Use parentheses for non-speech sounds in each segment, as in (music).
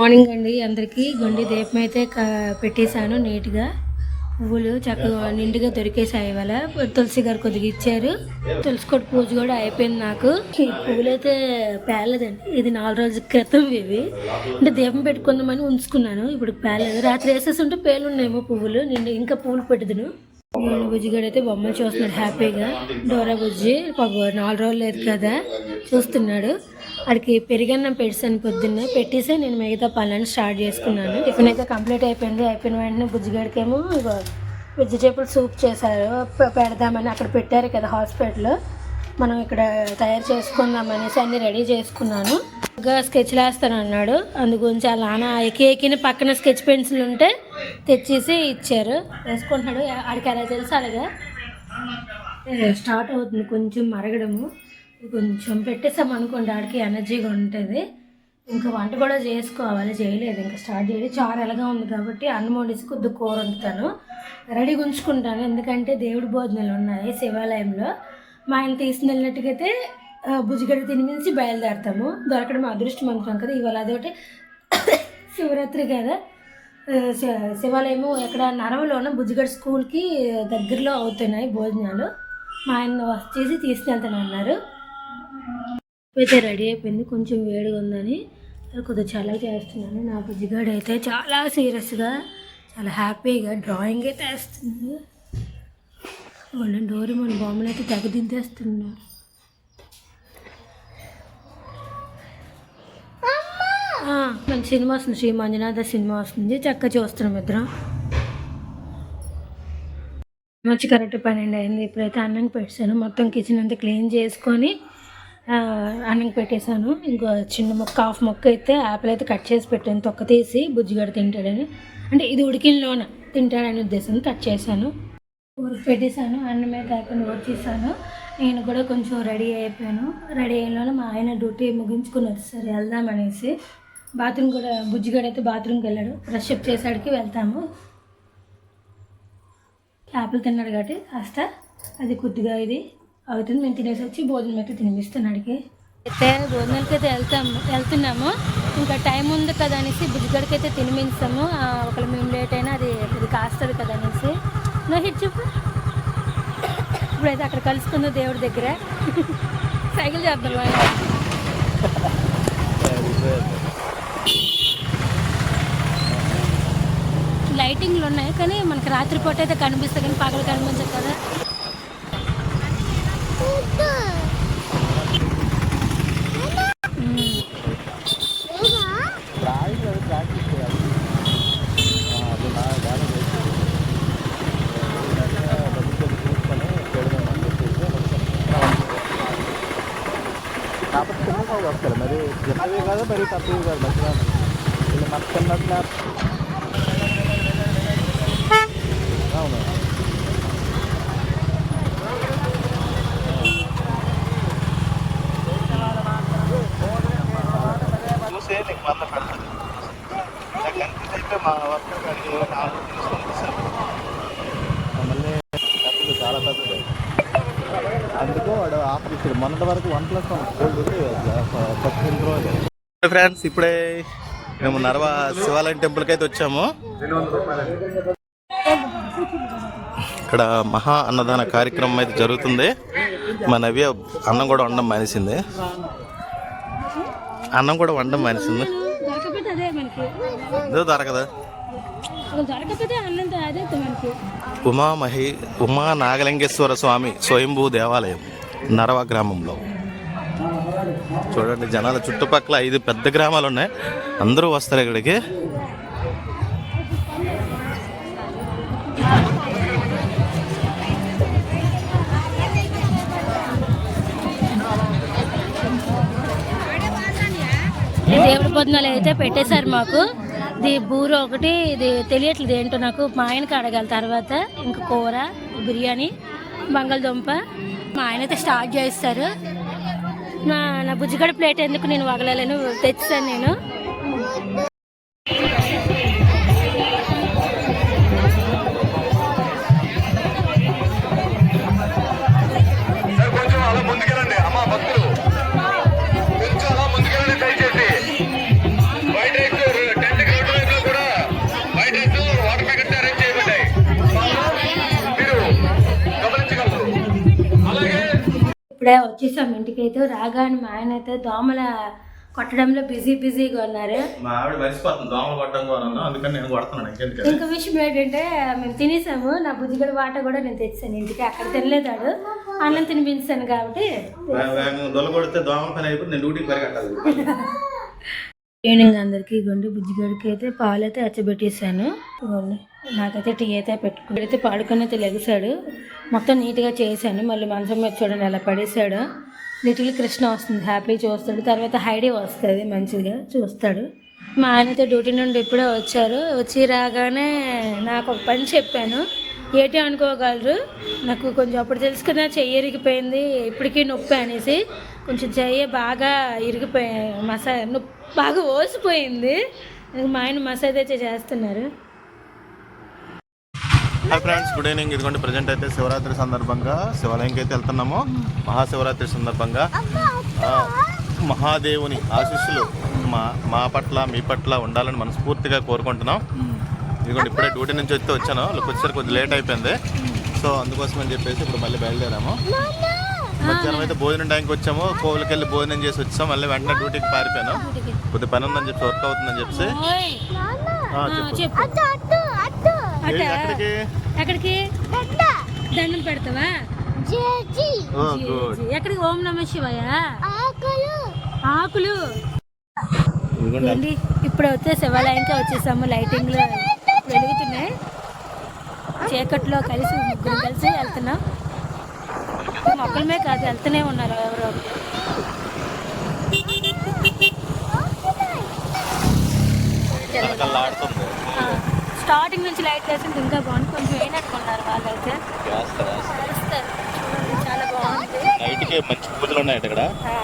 Morning అండి అందరికీ గుండె దీపం అయితే పెట్టేశాను నీట్గా. పువ్వులు చక్కగా నిండుగా దొరికేసాయి ఇవాళ. తులసి గారు కొద్దిగా ఇచ్చారు. తులసి కొట్టు పూజ కూడా అయిపోయింది నాకు. ఈ పువ్వులు అయితే పేర్లేదండి ఇది నాలుగు రోజుల క్రితం ఇవి. అంటే దీపం పెట్టుకుందామని ఉంచుకున్నాను. ఇప్పుడు పేర్లేదు రాత్రి వేసేసి ఉంటే పేర్లున్నాయేమో పువ్వులు. నిండు ఇంకా పువ్వులు పెట్టుదును. బుజ్జి గడు అయితే బొమ్మలు చూస్తున్నాడు హ్యాపీగా. డోరా బుజ్జి పాపం నాలుగు రోజులు లేదు కదా. చూస్తున్నాడు. అడికి పెరిగన్నం పెట్టాను పొద్దున్నే. పెట్టేసి నేను మిగతా పనులను స్టార్ట్ చేసుకున్నాను. టిఫిన్ అయితే కంప్లీట్ అయిపోయింది. అయిపోయిన వెంటనే బుజ్జిగడికేమో వెజిటేబుల్ సూప్ చేశారు. పెడదామని అక్కడ పెట్టారు కదా హాస్పిటల్లో. మనం ఇక్కడ తయారు చేసుకుందాం అనేసి అన్ని రెడీ చేసుకున్నాను. ఇంకా స్కెచ్ వేస్తాను అన్నాడు. అందుగురించి అలా నాన్న పక్కన స్కెచ్ పెన్సిల్ ఉంటే తెచ్చేసి ఇచ్చారు. వేసుకుంటున్నాడు. ఆడికి ఎలా తెలుసు అలాగా స్టార్ట్ అవుతుంది కొంచెం మరగడము. కొంచెం పెట్టేసాం అనుకోండి ఆడికి ఎనర్జీగా ఉంటుంది. ఇంకా వంట కూడా చేసుకోవాలి చేయలేదు. ఇంకా స్టార్ట్ చేయలేదు. చారు ఎలాగా ఉంది కాబట్టి అన్నం వండేసి కొద్ది కూర వండుతాను. రెడీ ఉంచుకుంటాను ఎందుకంటే దేవుడి భోజనాలు ఉన్నాయి శివాలయంలో. మా ఆయన తీసుకుని వెళ్ళినట్టుగైతే భుజగడ తిని తినిమించి బయలుదేరతాము. దొరకడం అదృష్టమంతురం కదా. ఇవాళ అదొకటి శివరాత్రి కదా. ఆ, శివాలయము ఎక్కడ నరవలోన బుజ్జిగడ్ స్కూల్కి దగ్గరలో అవుతున్నాయి భోజనాలు. మా ఆయన వచ్చేసి తీసుకెళ్తాను అన్నారు అయితే రెడీ అయిపోయింది. కొంచెం వేడిగా ఉందని కొద్దిగా చల్లగా చేస్తున్నాను. నా బుజ్జిగాడు అయితే చాలా సీరియస్గా చాలా హ్యాపీగా డ్రాయింగ్ అయితే వేస్తుంది వాళ్ళ డోరి మన బొమ్మలు అయితే తెగదింతేస్తున్నారు మన మంచి సినిమా వస్తుంది. శ్రీ మంజునాథ సినిమా వస్తుంది. చక్కగా చూస్తున్నాం ఇద్దరం. మంచి కరెక్ట్ పన్నెండు అయింది. ఇప్పుడైతే అన్నం పెట్టాను. మొత్తం కిచెన్ అంతా క్లీన్ చేసుకొని అన్నం పెట్టేశాను. ఇంకో చిన్న మొక్క హాఫ్ మొక్క అయితే యాపిల్ అయితే కట్ చేసి పెట్టాను. తొక్క తీసి బుజ్జిగాడు తింటాడని. అంటే ఇది ఉడికినలోన తింటాడని ఉద్దేశం కట్ చేశాను. ఊరికి పెట్టేశాను. అన్నమే కాకుండా వచ్చేసాను నేను కూడా కొంచెం రెడీ అయిపోయాను. రెడీ అయిన మా ఆయన డ్యూటీ ముగించుకుని వచ్చేసారు. వెళ్దామనేసి బాత్రూమ్ కూడా బుజ్జిగాడు అయితే బాత్రూమ్కి వెళ్ళాడు. బ్రష్ అప్ చేసాడికి వెళ్తాము. యాపిల్ తిన్నాడు కాబట్టి కాస్త అది కొద్దిగా ఇది. అవుతుంది మేము తినేసి వచ్చి భోజనం అయితే తినిపిస్తున్నాడికి అయితే భోజనాలకి అయితే వెళ్తాము వెళ్తున్నాము. ఇంకా టైం ఉంది కదా అనేసి బుజ్జిగడికి అయితే తినిపించాము ఒకళ్ళు మేము లేట్ అయినా అది అది కాస్తుంది కదా అనేసి నా హిట్ చెప్పు. ఇప్పుడైతే అక్కడ కలుసుకుందాం దేవుడి దగ్గర. సైకిల్ చేద్దాం లైటింగ్లు ఉన్నాయి కానీ మనకి రాత్రిపూట అయితే కనిపిస్తాయి కానీ పగలు కనిపించదు కదా. కాబట్టి మరి చిన్నవి కాదు మరి తక్కువ కాదు. మధ్యలో వీళ్ళు మొత్తం మధ్య అవును చూసే నీకు వంద పెడుతుంది నాకు కన్ఫ్యూజ్ అయితే మా వర్కర్ గారికి నాలుగు తీసుకొని ఇస్తారు మళ్ళీ పెద్దది చాలా పెద్దది అందుకు ఇప్పుడు మొన్నటి వరకు వన్ ప్లస్ వన్ గోల్డ్ ఉంది రోజులు ఫ్రెండ్స్ ఇప్పుడే మేము నర్వ శివాలయం టెంపుల్కి అయితే వచ్చాము. ఇక్కడ మహా అన్నదాన కార్యక్రమం అయితే జరుగుతుంది. మా నవ్య అన్నం కూడా వండడం మానేసింది. అన్నం కూడా వండడం మానేసింది. ఏదో దొరకదా ఉమా మహి ఉమా నాగలింగేశ్వర స్వామి స్వయంభూ దేవాలయం. నరవ గ్రామంలో. చూడండి జనాల చుట్టుపక్కల ఐదు పెద్ద గ్రామాలు ఉన్నాయి అందరూ వస్తారు ఇక్కడికి. దేవుడి పొద్దునాలు అయితే పెట్టేశారు మాకు. ఇది బూర ఒకటి ఇది తెలియట్లేదు ఏంటో నాకు. మా ఆయనకి అడగాలి తర్వాత. ఇంకా కూర బిర్యానీ బంగాళదుంప మా ఆయన అయితే స్టార్ట్ చేస్తారు నా నా బుజ్జిగడ ప్లేట్ ఎందుకు నేను వగలలేను? తెచ్చాను నేను. ఇప్పుడే వచ్చేసాం ఇంటికి అయితే రాగానే మా ఆయన అయితే దోమల కొట్టడంలో బిజీ బిజీగా ఉన్నారు. మా ఆవిడ మర్చిపోతుంది దోమలు కొట్టడం కూడా అందుకని నేను కొడుతున్నాను ఇంకెందుకని ఇంకో విషయం ఏంటంటే మేము తినేసాము. నా బుజ్జిగడ వాట కూడా నేను తెచ్చాను ఇంటికి. అక్కడ తినలేదాడు అన్నం తినిపించాను కాబట్టి వే- వేగంగా దొల్ల కొడితే దోమల పని అయిపోయి నేను డ్యూటీకి పరిగెట్టాలి. (laughs) ఈవినింగ్ అందరికి ఇవ్వండి. బుజ్జిగడికి అయితే పాలు అయితే అచ్చబెట్టేసాను ఇవ్వండి. నాకైతే టీ అయితే పెట్టుకుని అయితే పాడుకొని అయితే లెగిసాడు మొత్తం నీట్గా చేశాను. మళ్ళీ మంచం మీద చూడండి అలా పడేసాడు లిటిల్ కృష్ణ వస్తుంది. హ్యాపీ చూస్తాడు. తర్వాత హైడీ వస్తుంది. మంచిగా చూస్తాడు. మా ఆయనతో డ్యూటీ నుండి ఇప్పుడే వచ్చారు. వచ్చి రాగానే నాకు ఒక పని చెప్పాను. ఏటి అనుకోగలరు? నాకు కొంచెం అప్పుడు తెలుసుకున్నా చెయ్యి ఇరిగిపోయింది. ఇప్పటికీ నొప్పి అనేసి కొంచెం చెయ్యి బాగా ఇరిగిపోయి మసా నొప్పి బాగా ఓసిపోయింది. మా ఆయన మసాజ్ అయితే చేస్తున్నారు. హాయ్ ఫ్రెండ్స్ గుడ్ ఈవినింగ్ ఇదిగోండి ప్రజెంట్ అయితే శివరాత్రి సందర్భంగా శివాలయంకి అయితే వెళ్తున్నాము. మహాశివరాత్రి సందర్భంగా. మహాదేవుని ఆశీస్సులు మా మా పట్ల మీ పట్ల ఉండాలని మనస్ఫూర్తిగా కోరుకుంటున్నాం. ఇదిగోండి ఇప్పుడే డ్యూటీ నుంచి వస్తే వచ్చాను. వచ్చేసరికి కొంచెం లేట్ అయిపోయింది. సో అందుకోసం అని చెప్పేసి ఇప్పుడు మళ్ళీ బయలుదేరాము. మధ్యాహ్నం అయితే భోజనం టైంకి వచ్చాము. కోవిలకి వెళ్ళి భోజనం చేసి వచ్చాం. మళ్ళీ వెంటనే డ్యూటీకి పారిపోయాను. కొద్ది పని ఉందని చెప్పి వర్క్ అవుతుందని చెప్పు? ఎక్కడికి? ఎక్కడికి? దండం పెడతావా? ఎక్కడికి? ఓం నమ శివయ? ఆకులు. ఇప్పుడు వచ్చే శివాలయంకి వచ్చేసాము. లైటింగ్లు వెలుగుతున్నాయి. చీకట్లో కలిసి ముగ్గురు కలిసి వెళ్తున్నాం. మొక్కలమే కాదు వెళ్తూనే ఉన్నారు ఎవరో. స్టార్టింగ్ నుంచి లైట్ వేసింది ఇంకా బాగుంది. కొంచెం వేయనట్టుకున్నారు వాళ్ళైతే. చాలా బాగుంది. నైట్కి మంచి పూజలు ఉన్నాయి ఇక్కడ. ఆ,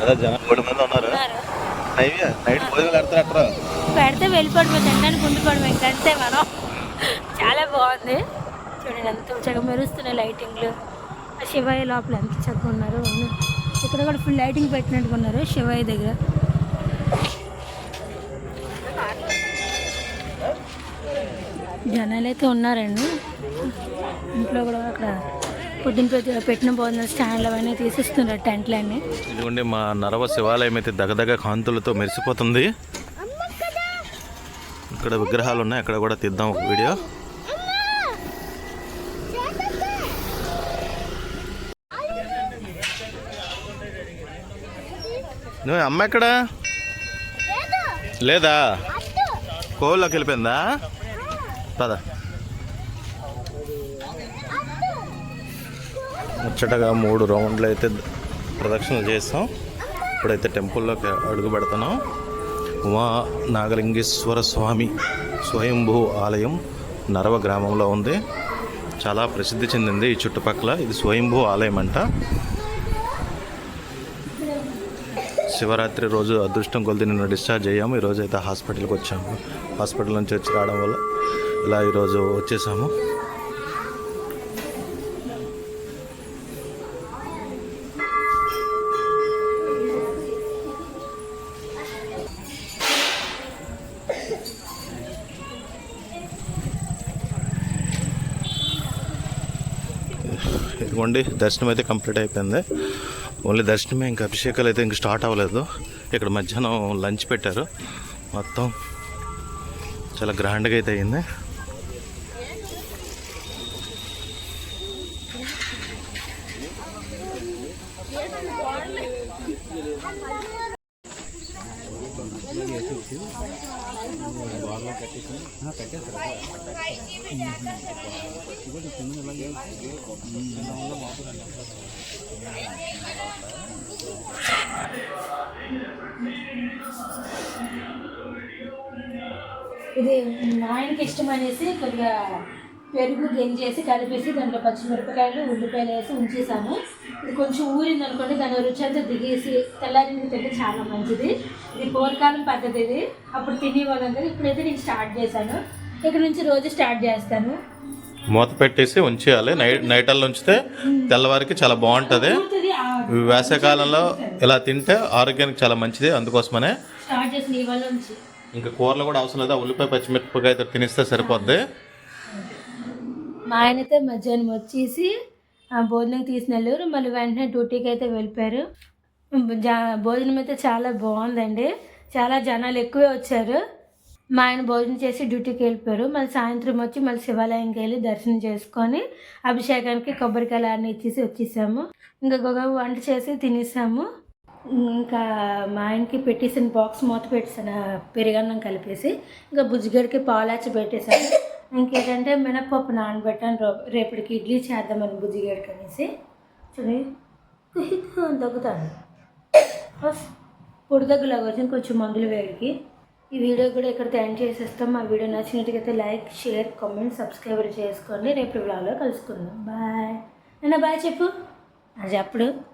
అదే జనం మూడు మంది ఉన్నారు. ఉన్నారు. నైట్ నైట్ భోజనాలు పెడతారు అక్కడ. పెడితే వెళ్ళిపోవడమే తినడానికి ఉండిపోవడం ఇంకంతే మనం. చాలా బాగుంది. చూడండి ఎంత చక్కగా మెరుస్తున్నాయి లైటింగ్లు. శివయ్య లోపల ఎంత చక్కగా ఉన్నారు. ఇక్కడ కూడా ఫుల్ లైటింగ్ పెట్టినట్టుగా ఉన్నారు శివయ్య దగ్గర. జనాలు అయితే ఉన్నారండి. ఇంట్లో కూడా అక్కడ పొద్దున్న పెట్టి- పెట్టిన భోజనం స్టాండ్లు అవన్నీ తీసిస్తున్నారు టెంట్లన్నీ ఇదిగోండి మా నరవ శివాలయం అయితే దగదగ కాంతులతో మెరిసిపోతుంది. ఇక్కడ విగ్రహాలు ఉన్నాయి అక్కడ కూడా తీద్దాం ఒక వీడియో. నువ్వు అమ్మ ఎక్కడ? లేదా? కోవిల్లోకి వెళ్ళిపోయిందా? పద. ముచ్చటగా మూడు రౌండ్లు అయితే ప్రదక్షిణలు చేస్తాం. ఇప్పుడైతే టెంపుల్లోకి అడుగు పెడుతున్నాం ఉమా నాగలింగేశ్వర స్వామి స్వయంభూ ఆలయం నరవ గ్రామంలో ఉంది. చాలా ప్రసిద్ధి చెందింది ఈ చుట్టుపక్కల. ఇది స్వయంభూ ఆలయం అంట శివరాత్రి రోజు అదృష్టం కొలిది నిన్న డిశ్చార్జ్ అయ్యాము. ఈరోజు అయితే హాస్పిటల్కి వచ్చాము. హాస్పిటల్ నుంచి వచ్చి రావడం వల్ల ఇలా ఈరోజు వచ్చేసాము. ఇదిగోండి దర్శనం అయితే కంప్లీట్ అయిపోయింది. ఓన్లీ దర్శనమే ఇంకా అభిషేకాలు అయితే ఇంకా స్టార్ట్ అవ్వలేదు. ఇక్కడ మధ్యాహ్నం లంచ్ పెట్టారు. మొత్తం చాలా గ్రాండ్గా అయితే అయింది. ఇది మా ఆయనకి ఇష్టం అనేసి కొద్దిగా పెరుగు గెంజేసి కలిపేసి దాంట్లో పచ్చిమిరపకాయలు ఉల్లిపాయలు వేసి ఉంచేసాను ఇది కొంచెం ఊరింది అనుకోండి దాని రుచి అంతా దిగేసి తెల్లారింది తింటే చాలా మంచిది. ఇది పూర్వకాలం పద్ధతి ఇది. అప్పుడు తినేవాళ్ళం కదా ఇప్పుడైతే నేను స్టార్ట్ చేశాను. ఇక్కడ నుంచి రోజు స్టార్ట్ చేస్తాను. మూత పెట్టేసి ఉంచేయాలి. నైట్ నైటల్లో ఉంచితే తెల్లవారికి చాలా బాగుంటుంది. వేసవికాలంలో ఇలా తింటే ఆరోగ్యానికి చాలా మంచిది. అందుకోసమనే ఇంకా కూరలు కూడా అవసరం లేదు? ఉల్లిపాయ పచ్చిమిరపకాయ తినిస్తే సరిపోద్ది. మా ఆయనతో మధ్యాహ్నం వచ్చేసి భోజనం తీసిన వెళ్ళారు మళ్ళీ వెంటనే డ్యూటీకి అయితే వెళ్ళిపోయారు. జా భోజనం అయితే చాలా బాగుందండి. చాలా జనాలు ఎక్కువే వచ్చారు. మా ఆయన భోజనం చేసి డ్యూటీకి వెళ్ళిపోయారు. మళ్ళీ సాయంత్రం వచ్చి మళ్ళీ శివాలయంకి వెళ్ళి దర్శనం చేసుకొని అభిషేకానికి కొబ్బరికాయలు అన్నీ ఇచ్చేసి వచ్చేసాము. ఇంకా గొగ వంట చేసి తినేసాము. ఇంకా మా ఆయనకి పెట్టేసిన బాక్స్ మూత పెట్టేసాను పెరుగన్నం కలిపేసి ఇంకా బుజ్జిగడికి పాలాచి పెట్టేశాను ఇంకేంటంటే మినపప్పు నానబెట్టాను. రో- రేపటికి ఇడ్లీ చేద్దామని బుజ్జిగడికి కనేసి చూడండి దగ్గుతాను అని ఫస్ట్ పొడి దగ్గులాగా వచ్చింది. కొంచెం మందులు వేడికి. ఈ వీడియో కూడా ఇక్కడ ఎండ్ చేసేస్తాం. మా వీడియో నచ్చినట్టుగైతే లైక్ షేర్ కామెంట్ సబ్స్క్రైబర్ చేసుకోండి. రేపు వ్లాగ్లో కలుసుకుందాం. బాయ్. నేను బాయ్ చెప్పు. అది చెప్పడు.